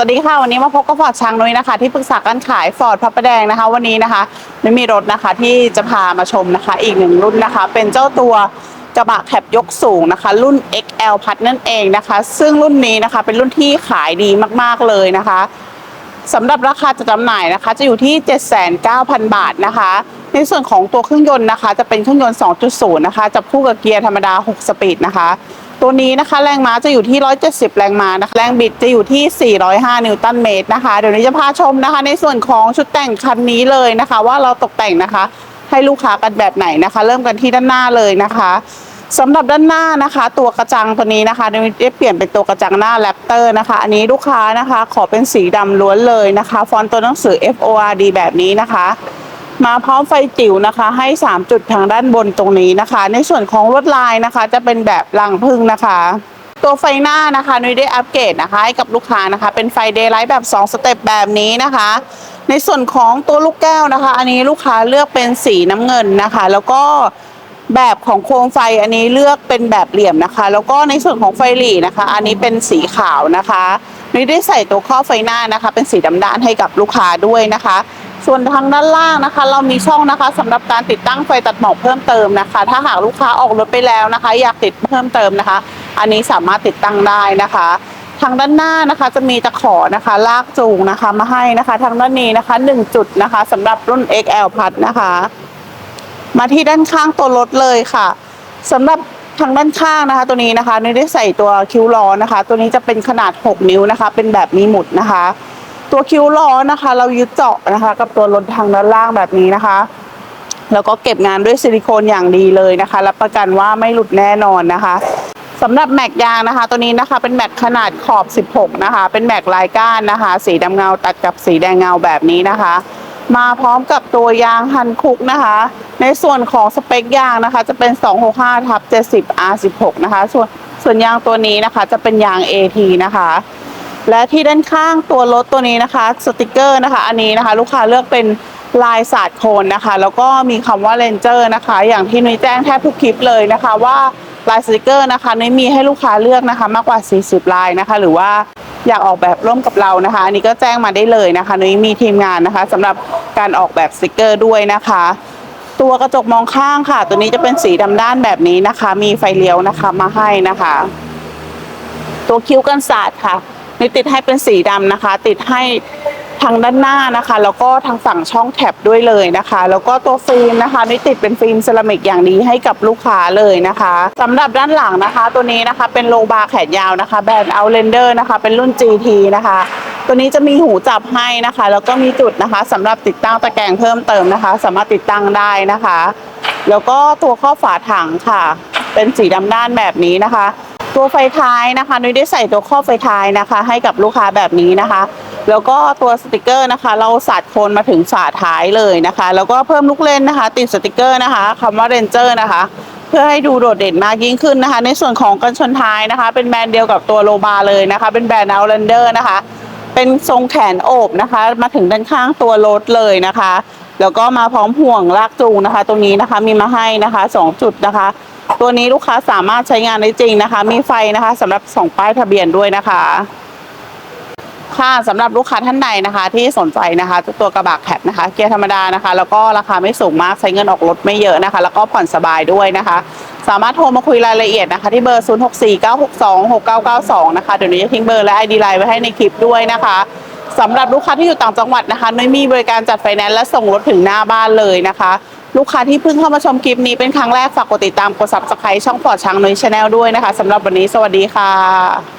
สวัสดีค่ะ วันนี้มาพบกับฟอร์ดช้างนุ้ยนะคะ ที่ปรึกษาการขายฟอร์ดพระประแดงนะคะ วันนี้นะคะนุ้ยมีรถนะคะที่จะพามาชมนะคะ อีกหนึ่งรุ่นนะคะ เป็นเจ้าตัวกระบะแคบยกสูงนะคะ รุ่น XL พัดนั่นเองนะคะ ซึ่งรุ่นนี้นะคะเป็นรุ่นที่ขายดีมากๆเลยนะคะสำหรับราคาจะจำหน่ายนะคะ จะอยู่ที่ 79,000 บาทนะคะ ในส่วนของตัวเครื่องยนต์นะคะ จะเป็นเครื่องยนต์ 2.0 นะคะจับคู่กับเกียร์ธรรมดา 6 สปีดนะคะ ตัวนี้นะคะ แรงม้าจะอยู่ที่ 170 แรงม้านะคะ แรงบิดจะอยู่ที่ 405 นิวตันเมตรนะคะ เดี๋ยวนี้จะพาชมนะคะ ในส่วนของชุดแต่งคันนี้เลยนะคะ ว่าเราตกแต่งนะคะ ให้ลูกค้ากันแบบไหนนะคะ เริ่มกันที่ด้านหน้าเลยนะคะสำหรับด้านหน้านะคะ ตัวกระจังตัวนี้นะคะได้เปลี่ยนเป็นตัวกระจังหน้าแรปเตอร์นะคะ อันนี้ลูกค้านะคะ ขอเป็นสีดำล้วนเลยนะคะ ฟอนต์ตัวหนังสือ F O R D แบบนี้นะคะ มาพร้อมไฟจิ๋วนะคะ ให้ 3 จุดทางด้านบนตรงนี้นะคะ ในส่วนของลวดลายนะคะ จะเป็นแบบรังพึ่งนะคะ ตัวไฟหน้านะคะนุ้ยได้อัปเกรดนะคะให้กับลูกค้านะคะ เป็นไฟเดย์ไลท์แบบ 2 สเต็ปแบบนี้นะคะ ในส่วนของตัวลูกแก้วนะคะ อันนี้ลูกค้าเลือกเป็นสีน้ำเงินนะคะ แล้วก็แบบของโคมไฟอันนี้เลือกเป็นแบบเหลี่ยมนะคะ แล้วก็ในส่วนของไฟหลีนะคะ อันนี้เป็นสีขาวนะคะนุ้ยได้ใส่ตัวข้อไฟหน้านะคะ เป็นสีดำด้านให้กับลูกค้าด้วยนะคะ ส่วนทางด้านล่างนะคะ เรามีช่องนะคะสำหรับการติดตั้งไฟตัดหมอกเพิ่มเติมนะคะ ถ้าหากลูกค้าออกรถไปแล้วนะคะ อยากติดเพิ่มเติมนะคะ อันนี้สามารถติดตั้งได้นะคะ ทางด้านหน้านะคะจะมีตะขอนะคะ ลากจูงนะคะมาให้นะคะ ทางด้านนี้นะคะ 1 จุดนะคะสำหรับรุ่น XL พัดนะคะ มาที่ด้านข้างตัวรถเลยค่ะสำหรับทางด้านข้างนะคะ ตัวนี้นะคะนุ้ยได้ใส่ตัวคิ้วล้อนะคะ ตัวนี้จะเป็นขนาด 6 นิ้วนะคะ เป็นแบบมีหมุดนะคะ ตัวคิ้วล้อนะคะ เรายึดเจาะนะคะ กับตัวรถทางด้านล่างแบบนี้นะคะ แล้วก็เก็บงานด้วยซิลิโคนอย่างดีเลยนะคะรับประกันว่าไม่หลุดแน่นอนนะคะสำหรับแม็กยางนะคะ ตัวนี้นะคะเป็นแม็กขนาดขอบ 16 นะคะ เป็นแม็กลายก้านนะคะ สีดำเงาตัดกับสีแดงเงาแบบนี้นะคะ มาพร้อมกับตัวยางฮันคุกนะคะ ในส่วนของสเปคยางนะคะ จะเป็น 265ทับ70 R16 นะคะ ส่วนส่วนยางตัวนี้นะคะจะเป็นยาง AT นะคะ และที่ด้านข้างตัวรถตัวนี้นะคะสติกเกอร์นะคะ อันนี้นะคะ ลูกค้าเลือกเป็นลายสาดโคนนะคะ แล้วก็มีคำว่าเลนเจอร์นะคะ อย่างที่นุ้ยแจ้งแทบทุกคลิปเลยนะคะว่าลายสติกเกอร์นะคะนุ้ยมีให้ลูกค้าเลือกนะคะ มากกว่า 40 ลายนะคะ หรือว่าอยากออกแบบร่วมกับเรานะคะ อันนี้ก็แจ้งมาได้เลยนะคะนุ้ยมีทีมงานนะคะสำหรับการออกแบบสติกเกอร์ด้วยนะคะ ตัวกระจกมองข้างค่ะ ตัวนี้จะเป็นสีดำด้านแบบนี้นะคะ มีไฟเลี้ยวนะคะมาให้นะคะ ตัวคิ้วกันศาสตร์ค่ะ นี่ติดให้เป็นสีดำนะคะ ติดให้ทางด้านหน้านะคะ แล้วก็ทางฝั่งช่องแคปด้วยเลยนะคะ แล้วก็ตัวฟิล์มนะคะนี่ติดเป็นฟิล์มเซรามิกอย่างดีให้กับลูกค้าเลยนะคะสำหรับด้านหลังนะคะ ตัวนี้นะคะเป็นโลบาร์แขนยาวนะคะแบรนด์ Outlander นะคะ เป็นรุ่น GT นะคะ ตัวนี้จะมีหูจับให้นะคะ แล้วก็มีจุดนะคะสำหรับติดตั้งตะแกรงเพิ่มเติมนะคะ สามารถติดตั้งได้นะคะ แล้วก็ตัวข้อฝาถังค่ะ เป็นสีดำด้านแบบนี้นะคะ ตัวไฟท้ายนะคะนุ้ยได้ใส่ตัวข้อไฟท้ายนะคะ ให้กับลูกค้าแบบนี้นะคะ แล้วก็ตัวสติกเกอร์นะคะ เราสาดโคนมาถึงฝาท้ายเลยนะคะ แล้วก็เพิ่มลูกเล่นนะคะ ติดสติกเกอร์นะคะคำว่าเรนเจอร์นะคะ เพื่อให้ดูโดดเด่นมากยิ่งขึ้นนะคะ ในส่วนของกันชนท้ายนะคะ เป็นแบรนด์เดียวกับตัวโลบาเลยนะคะ เป็นแบรนด์ Outlander นะคะ เป็นทรงแขนโอบนะคะ มาถึงด้านข้างตัวรถเลยนะคะ แล้วก็มาพร้อมห่วงลากจูงนะคะ ตรงนี้นะคะมีมาให้นะคะสองจุดนะคะ ตัวนี้ลูกค้าสามารถใช้งานได้จริงนะคะ มีไฟนะคะสำหรับส่องป้ายทะเบียนด้วยนะคะ ค่ะสำหรับลูกค้าท่านใดนะคะ ที่สนใจนะคะตัวกระบะแคปนะคะ เกียร์ธรรมดานะคะ แล้วก็ราคาไม่สูงมากใช้เงินออกรถไม่เยอะนะคะ แล้วก็ผ่อนสบายด้วยนะคะ สามารถโทรมาคุยรายละเอียดนะคะ ที่เบอร์ 0649626992 นะคะเดี๋ยวนี้จะทิ้งเบอร์และ ID ไลน์ไว้ให้ในคลิปด้วยนะคะสำหรับลูกค้าที่อยู่ต่างจังหวัดนะคะนุ้ยมีบริการจัดไฟแนนซ์และส่งรถถึงหน้าบ้านเลยนะคะ ลูกค้าที่เพิ่งเข้ามาชมคลิปนี้เป็นครั้งแรกฝากกดติดตามกดซับสไครต์ช่องปลอดช้างนุ้ยชาแนลด้วยนะคะสำหรับวันนี้สวัสดีค่ะ